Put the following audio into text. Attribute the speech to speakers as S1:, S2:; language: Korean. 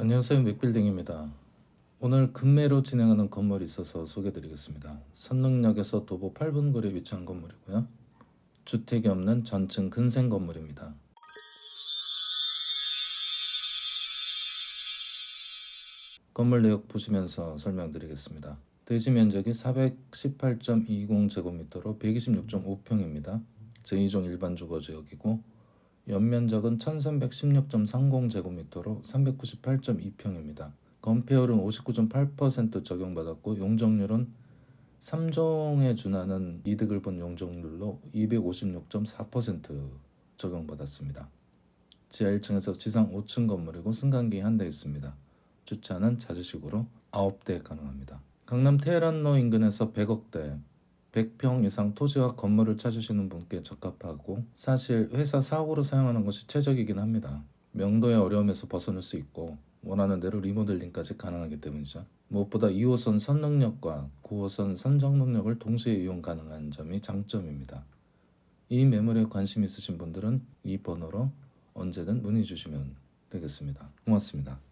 S1: 안녕하세요 맥빌딩입니다. 오늘 금매로 진행하는 건물이 있어서 소개드리겠습니다. 선릉역에서 도보 8분 거리에 위치한 건물이고요. 주택이 없는 전층 근생 건물입니다. 건물 내역 보시면서 설명드리겠습니다. 대지 면적이 418.20제곱미터로 126.5평입니다. 제2종 일반 주거 지역이고 연면적은 1316.30제곱미터로 398.2평입니다. 건폐율은 59.8% 적용받았고 용적률은 3종에 준하는 이득을 본 용적률로 256.4% 적용받았습니다. 지하 1층에서 지상 5층 건물이고 승강기 한 대 있습니다. 주차는 자주식으로 9대 가능합니다. 강남 테헤란로 인근에서 100억대 100평 이상 토지와 건물을 찾으시는 분께 적합하고 사실 회사 사옥으로 사용하는 것이 최적이긴 합니다. 명도의 어려움에서 벗어날 수 있고 원하는 대로 리모델링까지 가능하기 때문이죠. 무엇보다 2호선 선릉역과 9호선 선정릉역을 동시에 이용 가능한 점이 장점입니다. 이 매물에 관심 있으신 분들은 이 번호로 언제든 문의 주시면 되겠습니다. 고맙습니다.